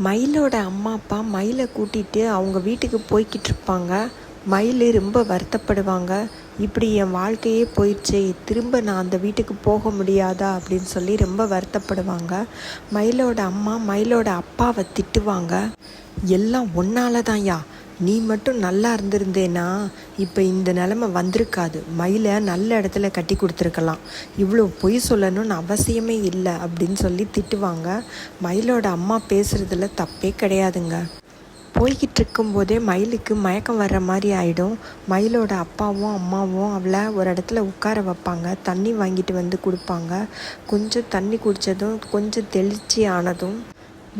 மயிலோட அம்மா அப்பா மயிலை கூட்டிகிட்டு அவங்க வீட்டுக்கு போய்கிட்டு இருப்பாங்க. மயில் ரொம்ப வருத்தப்படுவாங்க. இப்படி என் வாழ்க்கையே போயிடுச்சே திரும்ப நான் அந்த வீட்டுக்கு போக முடியாதா அப்படின்னு சொல்லி ரொம்ப வருத்தப்படுவாங்க. மயிலோட அம்மா மயிலோட அப்பாவை திட்டுவாங்க. எல்லாம் ஒன்னால தான்யா நீ மட்டும் நல்லா இருந்திருந்தேனா? இப்போ இந்த நிலமை வந்திருக்காது. மயிலை நல்ல இடத்துல கட்டி கொடுத்துருக்கலாம். இவ்வளோ பொய் சொல்லணும்னு அவசியமே இல்லை அப்படின்னு சொல்லி திட்டுவாங்க. மயிலோட அம்மா பேசுகிறதுல தப்பே கிடையாதுங்க. போய்கிட்டு இருக்கும்போதே மயிலுக்கு மயக்கம் வர்ற மாதிரி ஆகிடும் மயிலோட அப்பாவும் அம்மாவும் அவளை ஒரு இடத்துல உட்கார வைப்பாங்க. தண்ணி வாங்கிட்டு வந்து கொடுப்பாங்க. கொஞ்சம் தண்ணி குடித்ததும் கொஞ்சம் தெளிச்சி ஆனதும்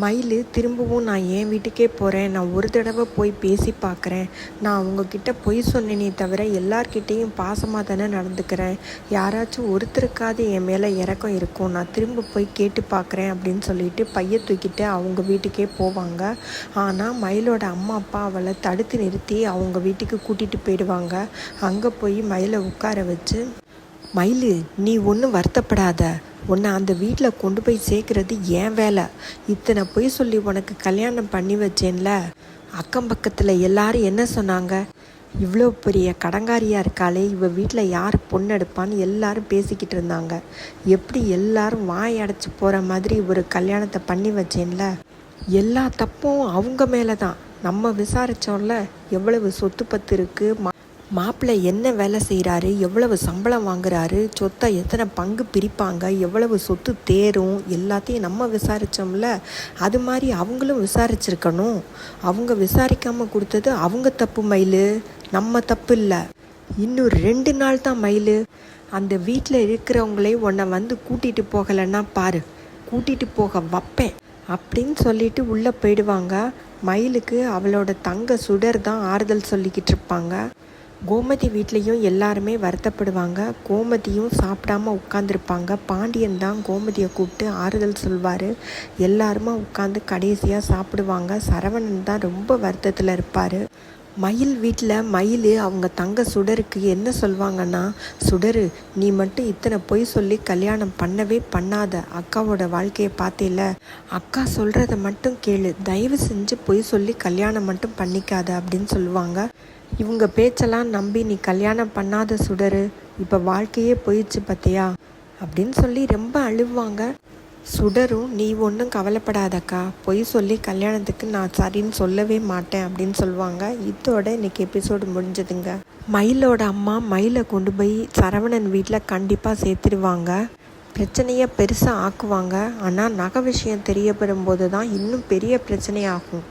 மயில் திரும்பவும் நான் என் வீட்டுக்கே போகிறேன் நான் ஒரு தடவை போய் பேசி பார்க்குறேன் நான் உங்ககிட்ட பொய் சொன்னேனே தவிர எல்லார்கிட்டேயும் பாசமாக தானே நடந்துக்கிறேன். யாராச்சும் ஒருத்தருக்காவது என் மேலே இறக்கம் இருக்கும். நான் திரும்ப போய் கேட்டு பார்க்குறேன் அப்படின்னு சொல்லிட்டு பைய தூக்கிட்டு அவங்க வீட்டுக்கே போவாங்க. ஆனால் மயிலோட அம்மா அப்பா அவளை தடுத்து நிறுத்தி அவங்க வீட்டுக்கு கூட்டிகிட்டு போயிடுவாங்க. அங்கே போய் மயிலை உட்கார வச்சு மயில் நீ ஒன்றும் வருத்தப்படாத. உன்னை அந்த வீட்டில் கொண்டு போய் சேர்க்கறது ஏன் வேலை. இத்தனை பொய் சொல்லி உனக்கு கல்யாணம் பண்ணி வச்சேன்ல. அக்கம் பக்கத்தில் எல்லாரும் என்ன சொன்னாங்க? இவ்வளோ பெரிய கடங்காரியாக இருக்காளே இவ வீட்டில் யார் பொண்ணு எடுப்பான்னு எல்லாரும் பேசிக்கிட்டு இருந்தாங்க. எப்படி எல்லாரும் வாய் அடைச்சி போகிற மாதிரி ஒரு கல்யாணத்தை பண்ணி வச்சேன்ல? எல்லா தப்பும் அவங்க மேலே தான் நம்ம விசாரித்தோம்ல எவ்வளவு சொத்து பத்து இருக்குது மாப்பிள்ளை என்ன வேலை செய்கிறாரு எவ்வளவு சம்பளம் வாங்குறாரு? சொத்தை எத்தனை பங்கு பிரிப்பாங்க? எவ்வளவு சொத்து தேரும்? எல்லாத்தையும் நம்ம விசாரித்தோம்ல அது மாதிரி அவங்களும் விசாரிச்சிருக்கணும். அவங்க விசாரிக்காமல் கொடுத்தது அவங்க தப்பு மயில். நம்ம தப்பு இல்லை. இன்னும் ரெண்டு நாள் தான் மயில். அந்த வீட்டில் இருக்கிறவங்களே உன்னை வந்து கூட்டிகிட்டு போகலைன்னா பாரு. கூட்டிகிட்டு போக வைப்பேன் அப்படின்னு சொல்லிட்டு உள்ளே போயிடுவாங்க. மயிலுக்கு அவளோட தங்க சுடர் தான் ஆறுதல் சொல்லிக்கிட்டு இருப்பாங்க. கோமதி வீட்லேயும் எல்லாருமே வருத்தப்படுவாங்க. கோமதியும் சாப்பிடாம உட்காந்துருப்பாங்க பாண்டியன் தான் கோமதியை கூப்பிட்டு ஆறுதல் சொல்வார். எல்லாருமா உட்காந்து கடைசியாக சாப்பிடுவாங்க. சரவணன் தான் ரொம்ப வருத்தத்தில் இருப்பார். மயில் வீட்டில் மயில் அவங்க தங்க சுடருக்கு என்ன சொல்வாங்கன்னா சுடரு நீ மட்டும் இத்தனை பொய் சொல்லி கல்யாணம் பண்ணவே பண்ணாத அக்காவோட வாழ்க்கையை பார்த்தேல அக்கா சொல்கிறத மட்டும் கேளு. தயவு செஞ்சு பொய் சொல்லி கல்யாணம் மட்டும் பண்ணிக்காத அப்படின்னு சொல்லுவாங்க. இவங்க பேச்செல்லாம் நம்பி நீ கல்யாணம் பண்ணாத சுடரு இப்போ வாழ்க்கையே போயிடுச்சு பார்த்தியா அப்படின்னு சொல்லி ரொம்ப அழுவாங்க. சுடரும் நீ ஒன்றும் கவலைப்படாதக்கா. பொய் சொல்லி கல்யாணத்துக்கு நான் சரின்னு சொல்லவே மாட்டேன் அப்படின்னு சொல்லுவாங்க. இதோட இன்னைக்கு எபிசோடு முடிஞ்சதுங்க. மயிலோட அம்மா மயிலை கொண்டு போய் சரவணன் வீட்டில் கண்டிப்பாக சேர்த்துருவாங்க பிரச்சனையை பெருசாக ஆக்குவாங்க. ஆனால் நகை விஷயம் தெரியப்படும் போது தான் இன்னும் பெரிய பிரச்சனையாகும்.